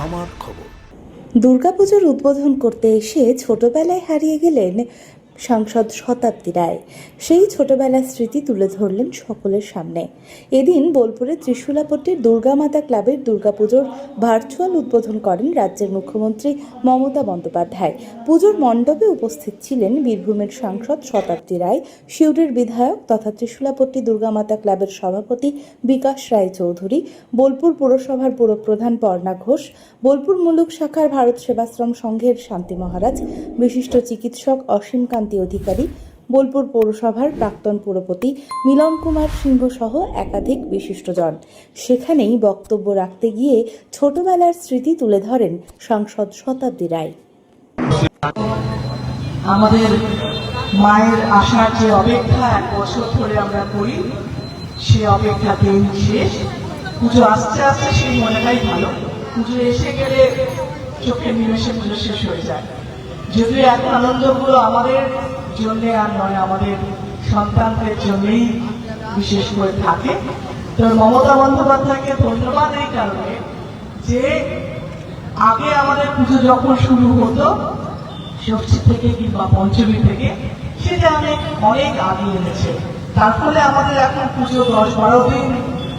আমার খবর। দুর্গাপুজোর উদ্বোধন করতে এসে ছোটবেলায় হারিয়ে গেলেন সাংসদ শতাব্দী রায়। সেই ছোটবেলার স্মৃতি তুলে ধরলেন সকলের সামনে। এদিন বোলপুরে ত্রিশুলাপট্টির দুর্গামাতা ক্লাবের দুর্গাপুজোর ভার্চুয়াল উদ্বোধন করেন রাজ্যের মুখ্যমন্ত্রী মমতা বন্দ্যোপাধ্যায়। পুজোর মণ্ডপে উপস্থিত ছিলেন বীরভূমের সাংসদ শতাব্দী রায় শিউরের বিধায়ক তথা ত্রিশুলাপট্টি দুর্গামাতা ক্লাবের সভাপতি বিকাশ রায় চৌধুরী বোলপুর পুরসভার পুরপ্রধান পর্ণা ঘোষ, বোলপুর মুলুক শাখার ভারত সেবাশ্রম সংঘের শান্তি মহারাজ, বিশিষ্ট চিকিৎসক অসীম কান্তি অধিকারী, বোলপুর পৌরসভার প্রাক্তন পুরপতি মিলন কুমার সিংহ সহ একাধিক বিশিষ্টজন। সেখানেই বক্তব্য রাখতে গিয়ে ছোটবেলার স্মৃতি তুলে ধরেন সাংসদ শতাব্দী রায়। আমাদের মায়ের আসার যে অপেক্ষা, এক বছর ধরে আমরা করি, সে অপেক্ষা দিন শেষ। পুজো আসতে আসতে সেই মনেটাই ভালো। পুজো এসে গেলে চোখের নিমেষে পুজো শেষ হয়ে যায়। যদিও এত আনন্দগুলো আমাদের জন্য আর নয়, আমাদের সন্তানদের জন্যই বিশেষ করে থাকে। তো মমতা বন্দ্যোপাধ্যায়কে ধন্যবাদ এই কারণে যে আগে আমাদের পুজো যখন শুরু হতো, ষষ্ঠী থেকে কিংবা পঞ্চমী থেকে সেটা অনেক অনেক আগে এনেছে। তার ফলে আমাদের এখন পুজো দশ বারো দিন,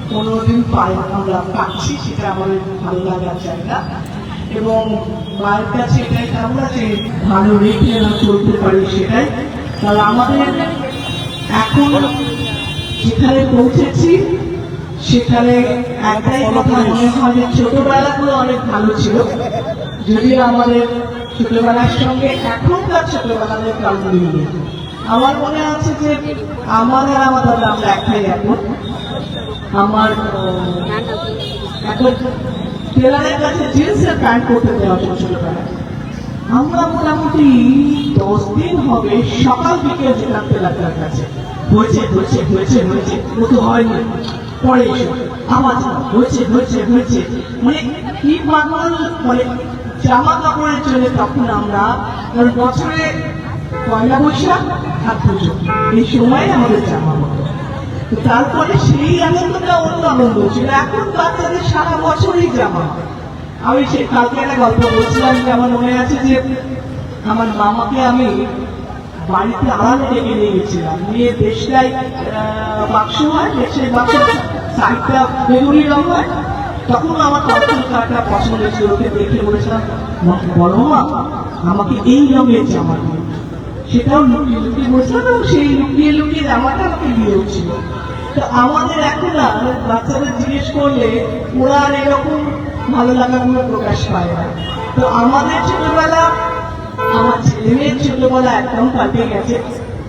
পনেরো দিন পাই আমরা পাচ্ছি, সেটা আমাদের ভালো লাগার জায়গা। এবং মায়ের কাছে এটাই কামনা যে ভালো রেখে আমরা চলতে পারি সেটাই। তাহলে আমাদের এখন যেখানে পৌঁছেছি, সেখানে একটাই কথা মনে হয় যে ছোটবেলাগুলো অনেক ভালো ছিল। যদিও আমাদের ছোটবেলার সঙ্গে এখনকার ছোটবেলাদের মিল আমার মনে আছে যে আমার আর আমার দাদা আমরা একটাই এখন। আমার, এখন টেলারের কাছে জিন্সের প্যান্ট করতে দেওয়া হতো ছোটবেলায় আমরা মোটামুটি দশ দিন হবে, সকাল বিকেল যেতাম টেলারের কাছে। হয়েছে হয়েছে হয়েছে হয়েছে, ও তো হয়নি। পরে আওয়াজ হয়েছে হয়েছে হয়েছে। মানে কি পাগল মানে জামা কাপড়ের জন্য তখন আমরা বছরে পয়লা বৈশাখ আর পুজো এই সময় আমাদের জামা তো তারপরে সেই আনন্দটা অন্য আনন্দ ছিল। এখন বাচ্চাদের সারা বছরই জামা আমি সেই কালকে একটা গল্প বলছিলাম যে আমার মনে আছে যে আমার মামাকে আমি বাড়িতে আড়ালে ডেকে নিয়ে গেছিলাম। নিয়ে দেশলাই বাক্স হয় দেশের বাক্স সাইডটা বেগুনি রঙ হয়। তখন আমার কখন কাটা পছন্দ ছিল ওকে দেখে বলেছিলাম, "মা- বলো মা, আমাকে এই রঙের জামা সেটাও লুকিয়ে লুকিয়ে বলছিলাম এবং সেই লুকিয়ে লুকিয়ে জামাটা আমাকে দিয়ে ছিল তো আমাদের এখন না বাচ্চাদের জিজ্ঞেস করলে ওরা আর এরকম ভালো লাগার লাগাগুলো প্রকাশ পায় না। তো আমাদের ছোটবেলা, আমার ছেলে মেয়ের ছোটবেলা একদম পাল্টে গেছে।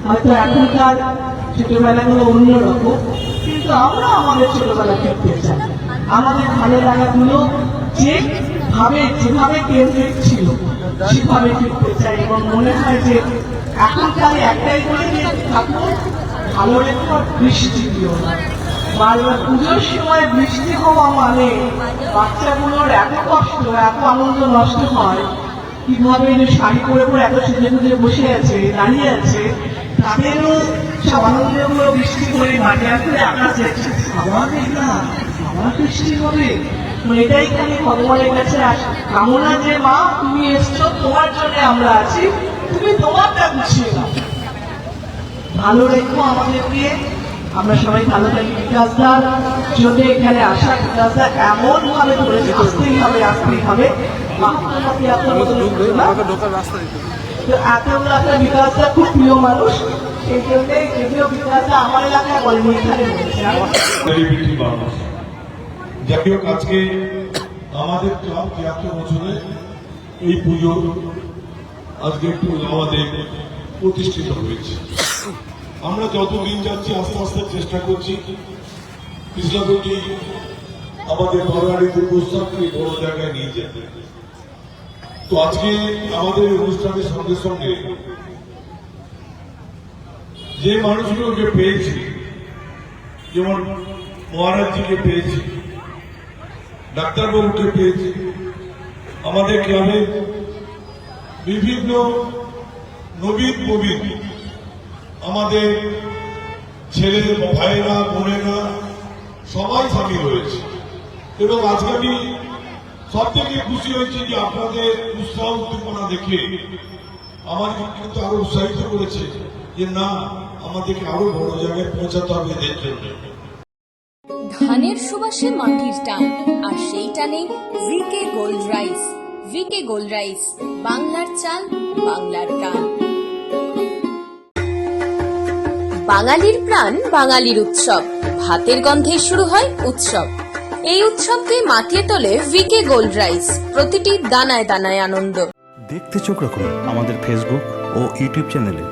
হয়তো এখনকার ছোটবেলাগুলো অন্যরকম। কিন্তু আমরা আমাদের ছোটবেলা ফিরতে চাই। আমাদের ভালো লাগাগুলো যে ভাবে, যেভাবে কেন্দ্রিক ছিল, সেভাবে ফিরতে চাই এবং মনে হয় যে এখনকার একটাই বলে যে ঠাকুর, ভালো রেখো বৃষ্টি দিও না। পুজোর সময় বৃষ্টি হওয়া মানে বাচ্চাগুলোর এত কষ্ট, এত আনন্দ নষ্ট হয়, কীভাবে শাড়ি পরে পরে এত সেজে গুজে বসে আছে, দাঁড়িয়ে আছে, তাদেরও সব আনন্দগুলো বৃষ্টি করে মাঠে আসলে আকাশ আবার না আবার বৃষ্টি হবে। এটাই খালি ভগবানের কাছে কামনা যে মা, তুমি এসছো, তোমার জন্য আমরা আছি। তুমি ভালো রেখো আমাদেরকে। আমরা সবাই ভালো থাকি বিকাশদার জন্য এখানে আসা বিকাশদা এমন ভাবে ধরেছে আসতেই হবে আসতেই হবে। খুব প্রিয় মানুষ। আমার এলাকায় আমাদের ক্লাব তিয়াত্তর বছরে এই পুজো আজকে একটু আমাদের প্রতিষ্ঠিত হয়েছে। আমরা যত দিন যাচ্ছি, আস্তে আস্তে চেষ্টা করছি। কৃষ্ণগঞ্জি আমাদের বাঙালিতে প্রস্তাবকে বড় জায়গায় নিয়ে যেতে। তো আজকে আমাদের অনুষ্ঠানের সঙ্গে সঙ্গে যে মানুষগুলোকে পেয়েছি, যেমন মহারাজজিকে পেয়েছি, ডাক্তারবাবুকে পেয়েছি, আমাদের ক্লাবে বিভিন্ন নবীন প্রবীণ আমাদের ছেলে ভাইয়েরা, বোনেরা সবাই সামিল হয়েছে। এবং আজকে আমি সব থেকে খুশি হয়েছে যে আপনাদের উৎসাহ উদ্দীপনা দেখে আমার কিন্তু আরও উৎসাহিত করেছে যে না, আমাদেরকে আরও বড় জায়গায় পৌঁছাতে হবে এদের জন্য। ধানের সুবাসে মাটির টান, আর সেই টানে VK gold rice VK gold rice, বাংলার চাল, বাংলার গান বাঙালির প্রাণ, বাঙালির উৎসব। ভাতের গন্ধে শুরু হয় উৎসব। এই উৎসবকে মাতিয়ে তোলে ভিকে গোল্ড রাইস। প্রতিটি দানায় দানায় আনন্দ। দেখতে চোখ রাখুন আমাদের ফেসবুক ও ইউটিউব চ্যানেলে